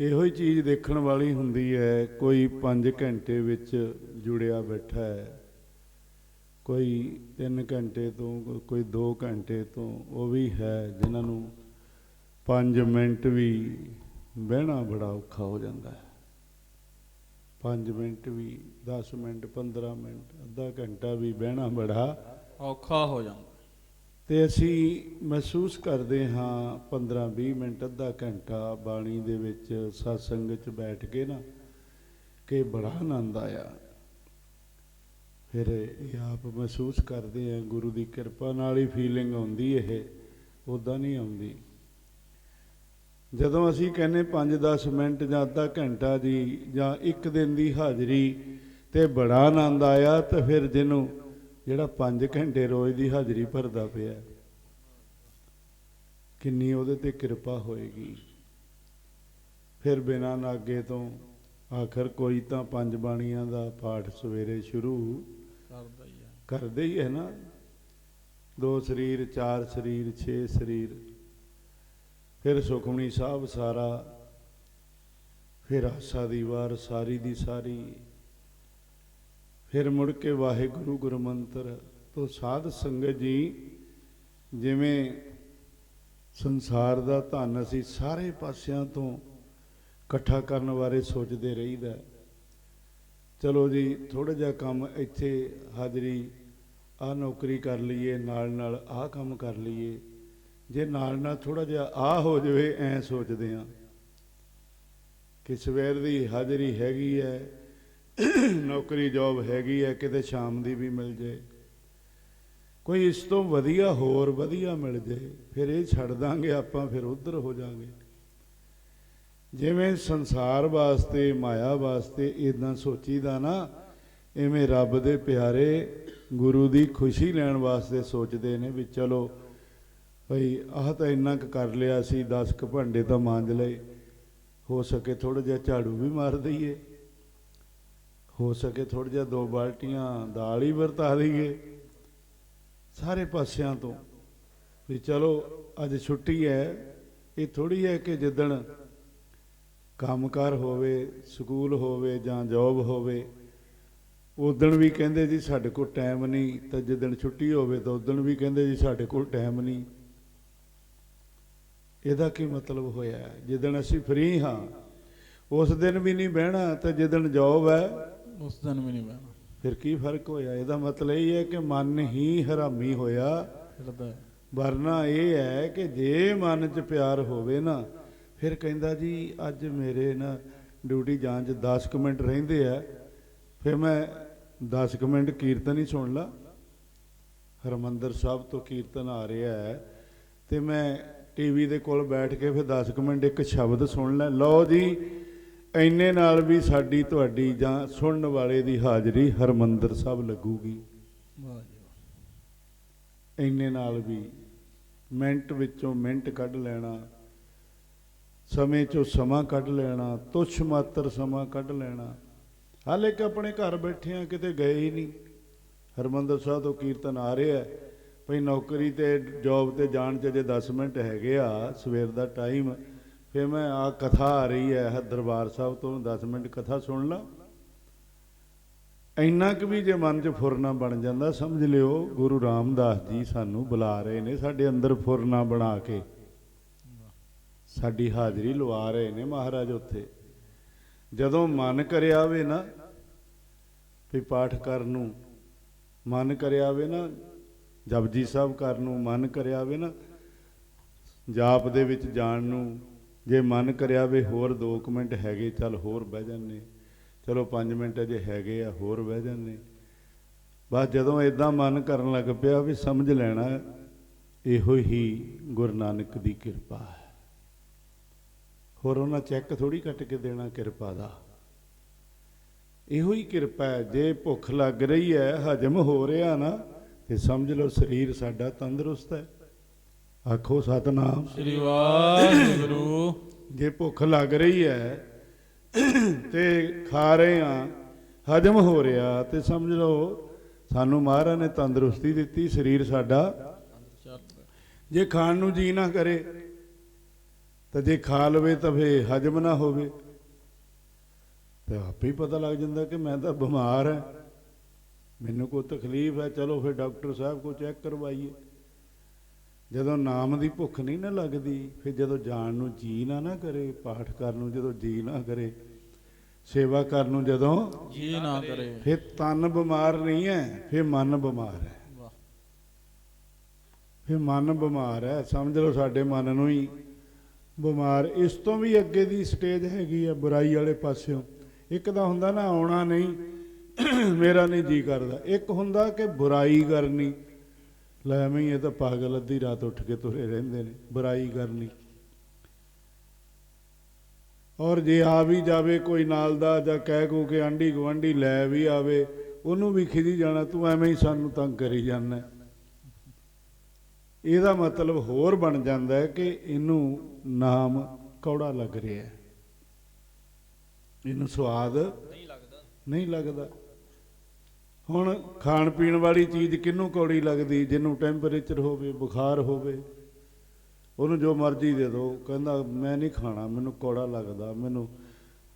ਇਹੋ ਹੀ ਚੀਜ਼ ਦੇਖਣ ਵਾਲੀ ਹੁੰਦੀ ਹੈ, ਕੋਈ 5 ਘੰਟੇ ਵਿੱਚ ਜੁੜਿਆ ਬੈਠਾ ਹੈ। ਕੋਈ 3 ਘੰਟੇ ਤੋਂ, ਕੋਈ 2 ਘੰਟੇ ਤੋਂ, ਉਹ ਵੀ ਹੈ, ਜਿਨ੍ਹਾਂ ਨੂੰ 5 ਮਿੰਟ ਵੀ ਬਹਿਣਾ ਬੜਾ ਔਖਾ ਹੋ ਜਾਂਦਾ ਹੈ। 5 ਮਿੰਟ ਵੀ 10 ਮਿੰਟ 15 ਮਿੰਟ, ਅੱਧਾ ਘੰਟਾ ਵੀ ਬਹਿਣਾ ਬੜਾ ਔਖਾ ਹੋ ਜਾਂਦਾ। ਤੇ ਅਸੀਂ ਮਹਿਸੂਸ ਕਰਦੇ ਹਾਂ 15-20 ਮਿੰਟ, ਅੱਧਾ ਘੰਟਾ ਬਾਣੀ ਦੇ ਵਿੱਚ satsang ਵਿੱਚ ਬੈਠ ਕੇ ਨਾ ਕਿ ਬੜਾ ਆਨੰਦ ਆਇਆ। ਫਿਰ ਇਹ ਆਪ ਮਹਿਸੂਸ ਕਰਦੇ ਆ ਗੁਰੂ ਦੀ ਕਿਰਪਾ ਨਾਲ ਹੀ ਫੀਲਿੰਗ ਆਉਂਦੀ ਇਹ ਉਦਾਂ ਨਹੀਂ ਆਉਂਦੀ। ਜਦੋਂ ਅਸੀਂ ਕਹਿੰਨੇ 5-10 ਮਿੰਟ ਜਾਂ ਅੱਧਾ ਘੰਟਾ ਜੀ ਜਾਂ ਇੱਕ ਦਿਨ ਦੀ ਹਾਜ਼ਰੀ ਤੇ ਬੜਾ ਆਨੰਦ ਆਇਆ ਤੇ ਫਿਰ ਜਿਹਨੂੰ ਜਿਹੜਾ 5 ਘੰਟੇ ਰੋਜ਼ ਦੀ ਹਾਜ਼ਰੀ ਭਰਦਾ ਪਿਆ ਕਿੰਨੀ ਉਹਦੇ ਤੇ ਕਿਰਪਾ ਹੋਏਗੀ। ਫਿਰ ਬਿਨਾਂ ਨਾਗੇ ਤੋਂ ਆਖਰ ਕੋਈ ਤਾਂ ਪੰਜ ਬਾਣੀਆਂ ਦਾ ਪਾਠ ਸਵੇਰੇ ਸ਼ੁਰੂ ਕਰਦਾ ਹੀ ਆ ਕਰਦੇ ਹੀ ਹੈ ਨਾ। ਦੋ ਸਰੀਰ ਚਾਰ ਸਰੀਰ ਛੇ ਸਰੀਰ। ਫਿਰ ਸੁਖਮਣੀ ਸਾਹਿਬ ਸਾਰਾ ਫਿਰ ਆਸਾ ਦੀ ਵਾਰ ਸਾਰੀ ਦੀ ਸਾਰੀ। ਫਿਰ ਮੁੜ ਕੇ ਵਾਹਿਗੁਰੂ ਗੁਰਮੰਤਰ ਤੋਂ ਸਾਧ ਸੰਗਤ ਜੀ, ਜਿਵੇਂ ਸੰਸਾਰ ਦਾ ਧਨ ਅਸੀਂ ਸਾਰੇ ਪਾਸਿਆਂ ਤੋਂ ਇਕੱਠਾ ਕਰਨ ਬਾਰੇ ਸੋਚਦੇ ਰਹੀਦਾ ਚਲੋ ਜੀ ਥੋੜਾ ਜਿਹਾ ਕੰਮ ਇੱਥੇ ਹਾਜ਼ਰੀ ਆ ਨੌਕਰੀ ਕਰ ਲਈਏ, ਨਾਲ ਨਾਲ ਆਹ ਕੰਮ ਕਰ ਲਈਏ। ਜੇ ਨਾਲ ਨਾਲ ਥੋੜਾ ਜਿਹਾ ਆ ਹੋ ਜਾਵੇ, ਐ ਸੋਚਦੇ ਆ ਕਿ ਸਵੇਰ ਦੀ ਹਾਜ਼ਰੀ ਹੈਗੀ ਹੈ ਨੌਕਰੀ ਜੌਬ ਹੈਗੀ ਹੈ, ਕਿਤੇ ਸ਼ਾਮ ਦੀ ਵੀ ਮਿਲ ਜੇ। ਕੋਈ ਇਸ ਤੋਂ ਵਧੀਆ ਹੋਰ ਵਧੀਆ ਮਿਲ ਜੇ, ਫਿਰ ਇਹ ਛੱਡ ਦਾਂਗੇ, ਆਪਾਂ ਫਿਰ ਉਧਰ ਹੋ ਜਾਾਂਗੇ। ਜਿਵੇਂ ਸੰਸਾਰ ਵਾਸਤੇ, ਮਾਇਆ ਵਾਸਤੇ ਇਦਾਂ ਸੋਚੀਦਾ ਨਾ ਐਵੇਂ ਰੱਬ ਦੇ ਪਿਆਰੇ ਗੁਰੂ ਦੀ ਖੁਸ਼ੀ ਲੈਣ ਵਾਸਤੇ ਸੋਚਦੇ ਨੇ ਵੀ ਚਲੋ ਭਈ ਆਹ ਤਾਂ ਇੰਨਾ ਕੁ ਕਰ ਲਿਆ ਸੀ 10 ਕੁ ਭਾਂਡੇ ਤਾਂ ਮਾਂਜ ਲਏ। ਹੋ ਸਕੇ ਥੋੜਾ ਜਿਹਾ ਝਾੜੂ ਵੀ ਮਾਰ ਦਈਏ। ਹੋ ਸਕੇ ਥੋੜਾ ਜਿਹਾ ਦੋ ਬਾਲਟੀਆਂ ਦਾਲ ਹੀ ਵਰਤਾ ਲਈਏ ਸਾਰੇ ਪਾਸਿਆਂ ਤੋਂ। ਵੀ ਚਲੋ, ਅੱਜ ਛੁੱਟੀ ਹੈ, ਇਹ ਥੋੜੀ ਹੈ ਕਿ ਜਿੱਦਣ ਕੰਮਕਾਰ ਹੋਵੇ, ਸਕੂਲ ਹੋਵੇ ਜਾਂ ਜੌਬ ਹੋਵੇ, ਉਦਣ ਵੀ ਕਹਿੰਦੇ ਜੀ ਸਾਡੇ ਕੋਲ ਟਾਈਮ ਨਹੀਂ, ਤਾਂ ਜਿੱਦਣ ਛੁੱਟੀ ਹੋਵੇ ਤਾਂ ਉਦਣ ਵੀ ਕਹਿੰਦੇ ਜੀ ਸਾਡੇ ਕੋਲ ਟਾਈਮ ਨਹੀਂ। ਇਹਦਾ ਕੀ ਮਤਲਬ ਹੋਇਆ? ਜਿੱਦਣ ਅਸੀਂ ਫ੍ਰੀ ਹਾਂ, ਉਸ ਦਿਨ ਵੀ ਨਹੀਂ ਬਹਿਣਾ, ਤਾਂ ਜਿੱਦਣ ਜੌਬ ਹੈ ਉਸ ਦਿਨ ਵੀ ਨਹੀਂ ਬਹਿਣਾ। ਫਿਰ ਕੀ ਫ਼ਰਕ ਹੋਇਆ? ਇਹਦਾ ਮਤਲਬ ਇਹ ਹੈ ਕਿ ਮਨ ਹੀ ਹਰਾਮੀ ਹੋਇਆ। ਵਰਨਾ ਇਹ ਹੈ ਕਿ ਜੇ ਮਨ 'ਚ ਪਿਆਰ ਹੋਵੇ ਨਾ ਫਿਰ ਕਹਿੰਦਾ ਜੀ ਅੱਜ ਮੇਰੇ ਨਾ ਡਿਊਟੀ ਜਾਣ 'ਚ 10 ਕੁ ਮਿੰਟ ਰਹਿੰਦੇ ਆ। ਫਿਰ ਮੈਂ 10 ਕੁ ਮਿੰਟ ਕੀਰਤਨ ਹੀ ਸੁਣ ਲਾ। ਹਰਮੰਦਰ ਸਾਹਿਬ ਤੋਂ ਕੀਰਤਨ ਆ ਰਿਹਾ ਹੈ। ਤੇ ਮੈਂ ਟੀਵੀ ਦੇ ਕੋਲ ਬੈਠ ਕੇ ਫਿਰ 10 ਕੁ ਮਿੰਟ ਇੱਕ ਸ਼ਬਦ ਸੁਣ ਲੈ। ਲਓ ਜੀ ਇੰਨੇ ਨਾਲ ਵੀ ਸਾਡੀ ਤੁਹਾਡੀ ਜਾਂ ਸੁਣਨ ਵਾਲੇ ਦੀ ਹਾਜ਼ਰੀ ਹਰਮੰਦਰ ਸਾਹਿਬ ਲੱਗੂਗੀ। ਵਾਹ ਇੰਨੇ ਨਾਲ ਵੀ ਮਿੰਟ ਵਿੱਚੋਂ ਮਿੰਟ ਕੱਢ ਲੈਣਾ, ਸਮੇਂ ਚੋਂ ਸਮਾਂ ਕੱਢ ਲੈਣਾ, ਤੁਛ ਮਾਤਰ ਸਮਾਂ ਕੱਢ ਲੈਣਾ। ਹਾਲੇ ਕਿ ਆਪਣੇ ਘਰ ਬੈਠੇ ਆ ਕਿਤੇ ਗਏ ਹੀ ਨਹੀਂ। ਹਰਮੰਦਰ ਸਾਹਿਬ ਤੋਂ ਕੀਰਤਨ ਆ ਰਿਹਾ ਹੈ। ਭਈ ਨੌਕਰੀ ਤੇ ਜੌਬ ਤੇ ਜਾਣ ਚ ਜੇ 10 ਮਿੰਟ ਹੈਗੇ ਆ, ਸਵੇਰ ਦਾ ਟਾਈਮ ਫਿਰ ਮੈਂ ਆ ਕਥਾ ਆ ਰਹੀ ਹੈ ਦਰਬਾਰ ਸਾਹਿਬ ਤੋਂ 10 ਮਿੰਟ ਕਥਾ ਸੁਣ ਲਾ। ਇੰਨਾ ਕੁ ਵੀ ਜੇ ਮਨ 'ਚ ਫੁਰਨਾ ਬਣ ਜਾਂਦਾ, ਸਮਝ ਲਿਓ ਗੁਰੂ ਰਾਮਦਾਸ ਜੀ ਸਾਨੂੰ ਬੁਲਾ ਰਹੇ ਨੇ, ਸਾਡੇ ਅੰਦਰ ਫੁਰਨਾ ਬਣਾ ਕੇ। ਸਾਡੀ ਹਾਜ਼ਰੀ ਲਵਾ ਰਹੇ ਨੇ ਮਹਾਰਾਜ ਉੱਥੇ। ਜਦੋਂ ਮਨ ਕਰਿਆ ਆਵੇ ਨਾ ਵੀ ਪਾਠ ਕਰਨ ਨੂੰ, ਮਨ ਕਰਿਆ ਆਵੇ ਨਾ, ਜਪਜੀ ਸਾਹਿਬ ਕਰਨ ਨੂੰ ਮਨ ਕਰਿਆ ਆਵੇ ਨਾ, ਜਾਪ ਦੇ ਵਿੱਚ ਜਾਣ ਨੂੰ ਜੇ ਮਨ ਕਰਿਆ ਵੀ ਹੋਰ 2 ਮਿੰਟ ਹੈਗੇ, ਚੱਲ ਹੋਰ ਬਹਿ ਜਾਂਦੇ। ਚਲੋ 5 ਮਿੰਟ ਅਜੇ ਹੈਗੇ ਆ, ਹੋਰ ਬਹਿ ਜਾਂਦੇ। ਬਸ ਜਦੋਂ ਇਦਾਂ ਮਨ ਕਰਨ ਲੱਗ ਪਿਆ ਵੀ ਸਮਝ ਲੈਣਾ, ਇਹੋ ਹੀ ਗੁਰੂ ਨਾਨਕ ਦੀ ਕਿਰਪਾ ਹੈ। ਹੋਰ ਉਹਨਾਂ ਚੈੱਕ ਥੋੜੀ ਕੱਟ ਕੇ ਦੇਣਾ ਕਿਰਪਾ ਦਾ। ਇਹੋ ਹੀ ਕਿਰਪਾ ਹੈ, ਜੇ ਭੁੱਖ ਲੱਗ ਰਹੀ ਹੈ, ਹਜਮ ਹੋ ਰਿਹਾ ਨਾ, ਤੇ ਸਮਝ ਲਓ ਸਰੀਰ ਸਾਡਾ ਤੰਦਰੁਸਤ ਹੈ। ਆਖੋ ਸਤਨਾਮ। ਸ੍ਰੀ ਵਾਹਿਗੁਰੂ। ਜੇ ਭੁੱਖ ਲੱਗ ਰਹੀ ਹੈ ਤੇ ਖਾ ਰਹੇ ਆ ਹਜਮ ਹੋ ਰਿਹਾ ਤੇ ਸਮਝ ਲਓ ਸਾਨੂੰ ਮਹਾਰਾਜ ਨੇ ਤੰਦਰੁਸਤੀ ਦਿੱਤੀ ਸਰੀਰ ਸਾਡਾ। ਜੇ ਖਾਣ ਨੂੰ ਜੀ ਨਾ ਕਰੇ ਤਾਂ ਜੇ ਖਾ ਲਵੇ ਤਾਂ ਫੇ ਹਜਮ ਨਾ ਹੋਵੇ। ਤੇ ਆਪੇ ਹੀ ਪਤਾ ਲੱਗ ਜਾਂਦਾ ਕਿ ਮੈਂ ਤਾਂ ਬਿਮਾਰ ਹਾਂ। ਮੈਨੂੰ ਕੋਈ ਤਕਲੀਫ ਹੈ ਚਲੋ ਫਿਰ ਡਾਕਟਰ ਸਾਹਿਬ ਕੋ ਚੈੱਕ ਕਰਵਾਈਏ। ਜਦੋਂ ਨਾਮ ਦੀ ਭੁੱਖ ਨਹੀਂ ਨਾ ਲੱਗਦੀ ਫਿਰ ਜਦੋਂ ਜਾਣ ਨੂੰ ਜੀ ਨਾ ਨਾ ਕਰੇ ਪਾਠ ਕਰਨ ਨੂੰ ਜਦੋਂ ਜੀ ਨਾ ਕਰੇ ਸੇਵਾ ਕਰਨ ਨੂੰ ਜਦੋਂ ਜੀ ਨਾ ਕਰੇ। ਫਿਰ ਤਨ ਬਿਮਾਰ ਨਹੀਂ ਹੈ ਫਿਰ ਮਨ ਬਿਮਾਰ ਹੈ। ਫਿਰ ਮਨ ਬਿਮਾਰ ਹੈ ਸਮਝ ਲਓ ਸਾਡੇ ਮਨ ਨੂੰ ਹੀ ਬਿਮਾਰ। ਇਸ ਤੋਂ ਵੀ ਅੱਗੇ ਦੀ ਸਟੇਜ ਹੈਗੀ ਆ ਬੁਰਾਈ ਵਾਲੇ ਪਾਸਿਓਂ। ਇੱਕ ਤਾਂ ਹੁੰਦਾ ਨਾ ਆਉਣਾ ਨਹੀਂ ਮੇਰਾ ਨਹੀਂ ਜੀ ਕਰਦਾ। ਇੱਕ ਹੁੰਦਾ ਕਿ ਬੁਰਾਈ ਕਰਨੀ। ਲੈ ਮੈਂ ਇਹ ਤਾਂ ਪਾਗਲ ਅੱਧੀ ਰਾਤ ਉੱਠ ਕੇ ਤੁਰੇ ਰਹਿੰਦੇ ਨੇ ਬੁਰਾਈ ਕਰਨੀ। ਔਰ ਜੇ ਆ ਵੀ ਜਾਵੇ ਕੋਈ ਨਾਲ ਦਾ ਜਾਂ ਕਹਿ ਕੋ ਕੇ ਆਂਢੀ ਗੁਆਂਢੀ ਲੈ ਵੀ ਆਵੇ ਉਹਨੂੰ ਵੀ ਖਿਜੀ ਜਾਣਾ ਤੂੰ ਐਵੇਂ ਹੀ ਸਾਨੂੰ ਤੰਗ ਕਰੀ ਜਾਂਦਾ। ਇਹਦਾ ਮਤਲਬ ਹੋਰ ਬਣ ਜਾਂਦਾ ਹੈ ਕਿ ਇਹਨੂੰ ਨਾਮ ਕੌੜਾ ਲੱਗ ਰਿਹਾ ਹੈ। ਇਹਨੂੰ ਸਵਾਦ ਨਹੀਂ ਲੱਗਦਾ। ਨਹੀਂ ਲੱਗਦਾ। ਹੁਣ ਖਾਣ ਪੀਣ ਵਾਲੀ ਚੀਜ਼ ਕਿਹਨੂੰ ਕੌੜੀ ਲੱਗਦੀ? ਜਿਹਨੂੰ ਟੈਂਪਰੇਚਰ ਹੋਵੇ, ਬੁਖਾਰ ਹੋਵੇ, ਉਹਨੂੰ ਜੋ ਮਰਜ਼ੀ ਦੇ ਦਿਓ। ਕਹਿੰਦਾ, ਮੈਂ ਨਹੀਂ ਖਾਣਾ, ਮੈਨੂੰ ਕੌੜਾ ਲੱਗਦਾ, ਮੈਨੂੰ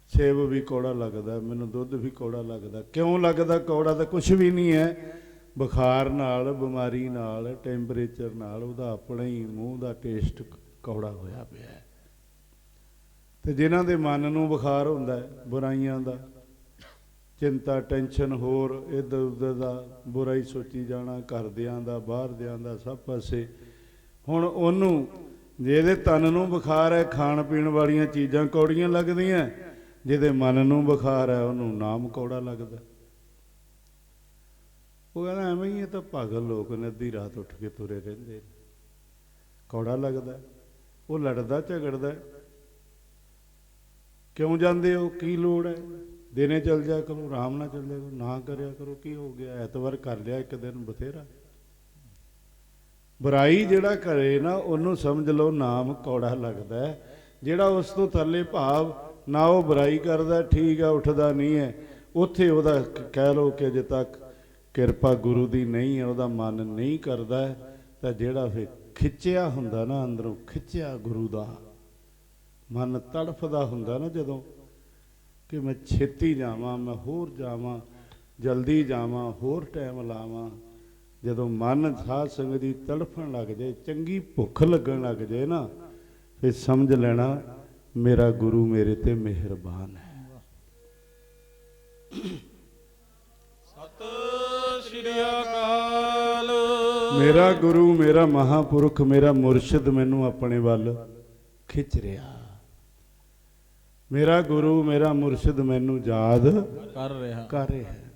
ਸੇਬ ਵੀ ਕੌੜਾ ਲੱਗਦਾ, ਮੈਨੂੰ ਦੁੱਧ ਵੀ ਕੌੜਾ ਲੱਗਦਾ। ਕਿਉਂ ਲੱਗਦਾ? ਕੌੜਾ ਤਾਂ ਕੁਝ ਵੀ ਨਹੀਂ ਹੈ। ਬੁਖਾਰ ਨਾਲ, ਬਿਮਾਰੀ ਨਾਲ ਟੈਂਪਰੇਚਰ ਨਾਲ, ਉਹਦਾ ਆਪਣਾ ਹੀ ਮੂੰਹ ਦਾ ਟੇਸਟ ਕੌੜਾ ਹੋਇਆ ਪਿਆ ਹੈ। ਤੇ ਜਿਨ੍ਹਾਂ ਦੇ ਮਨ ਨੂੰ ਬੁਖਾਰ ਹੁੰਦਾ ਬੁਰਾਈਆਂ ਦਾ ਚਿੰਤਾ, ਟੈਨਸ਼ਨ ਹੋਰ, ਇੱਧਰ ਉੱਧਰ ਦਾ ਬੁਰਾ ਹੀ ਸੋਚੀ ਜਾਣਾ, ਘਰਦਿਆਂ ਦਾ, ਬਾਹਰਦਿਆਂ ਦਾ, ਸਭ ਪਾਸੇ। ਹੁਣ ਉਹਨੂੰ ਜਿਹਦੇ ਤਨ ਨੂੰ ਬੁਖਾਰ ਹੈ, ਖਾਣ ਪੀਣ ਵਾਲੀਆਂ ਚੀਜ਼ਾਂ ਕੌੜੀਆਂ ਲੱਗਦੀਆਂ, ਜਿਹਦੇ ਮਨ ਨੂੰ ਬੁਖਾਰ ਹੈ, ਉਹਨੂੰ ਨਾਮ ਕੌੜਾ ਲੱਗਦਾ। ਉਹ ਕਹਿੰਦਾ, ਐਵੇਂ ਹੀ ਇਹ ਤਾਂ ਪਾਗਲ ਲੋਕ ਨੇ, ਅੱਧੀ ਰਾਤ ਉੱਠ ਕੇ ਤੁਰੇ ਰਹਿੰਦੇ ਨੇ। ਕੌੜਾ ਲੱਗਦਾ ਉਹ ਲੜਦਾ ਝਗੜਦਾ ਕਿਉਂ ਜਾਂਦੇ ਹੋ? ਕੀ ਲੋੜ ਹੈ? ਦਿਨੇ ਚੱਲ ਜਾ ਕਰੋ, ਆਰਾਮ ਨਾਲ ਚੱਲ ਜਾ ਕਰੋ, ਨਾ ਕਰਿਆ ਕਰੋ, ਕੀ ਹੋ ਗਿਆ? ਐਤਵਾਰ ਕਰ ਲਿਆ ਇੱਕ ਦਿਨ ਬਥੇਰਾ। ਬੁਰਾਈ ਜਿਹੜਾ ਕਰੇ ਨਾ, ਉਹਨੂੰ ਸਮਝ ਲਓ, ਨਾਮ ਕੌੜਾ ਲੱਗਦਾ ਹੈ। ਜਿਹੜਾ ਉਸ ਤੋਂ ਥੱਲੇ ਭਾਵ ਨਾ ਉਹ ਬੁਰਾਈ ਕਰਦਾ, ਠੀਕ ਆ, ਉੱਠਦਾ ਨਹੀਂ ਹੈ, ਉੱਥੇ ਉਹਦਾ ਕ- ਕਹਿ ਲਓ ਕਿ ਅਜੇ ਤੱਕ ਕਿਰਪਾ ਗੁਰੂ ਦੀ ਨਹੀਂ ਹੈ, ਉਹਦਾ ਮਨ ਨਹੀਂ ਕਰਦਾ ਤਾਂ ਜਿਹੜਾ ਫਿਰ ਖਿੱਚਿਆ ਹੁੰਦਾ ਨਾ ਅੰਦਰੋਂ, ਖਿੱਚਿਆ ਗੁਰੂ ਦਾ। ਮਨ ਤੜਫਦਾ ਹੁੰਦਾ ਨਾ ਜਦੋਂ ਕਿ ਮੈਂ ਛੇਤੀ ਜਾਵਾਂ ਮੈਂ ਹੋਰ ਜਾਵਾਂ ਜਲਦੀ ਜਾਵਾਂ ਹੋਰ ਟਾਈਮ ਲਾਵਾਂ। ਜਦੋਂ ਮਨ ਸਾਧ ਸੰਗਤ ਦੀ ਤੜਫਣ ਲੱਗ ਜਾਏ ਚੰਗੀ ਭੁੱਖ ਲੱਗਣ ਲੱਗ ਜਾਏ ਨਾ ਫਿਰ ਸਮਝ ਲੈਣਾ ਮੇਰਾ ਗੁਰੂ ਮੇਰੇ ਤੇ ਮਿਹਰਬਾਨ ਹੈ। ਸਤ ਸ਼੍ਰੀ ਅਕਾਲ। ਮੇਰਾ ਗੁਰੂ ਮੇਰਾ ਮਹਾਪੁਰਖ ਮੇਰਾ ਮੁਰਸ਼ਿਦ ਮੈਨੂੰ ਆਪਣੇ ਵੱਲ ਖਿੱਚ ਰਿਹਾ। ਮੇਰਾ ਗੁਰੂ ਮੇਰਾ ਮੁਰਸ਼ਿਦ ਮੈਨੂੰ ਯਾਦ ਕਰ ਰਿਹਾ। ਕਰ ਰਿਹਾ।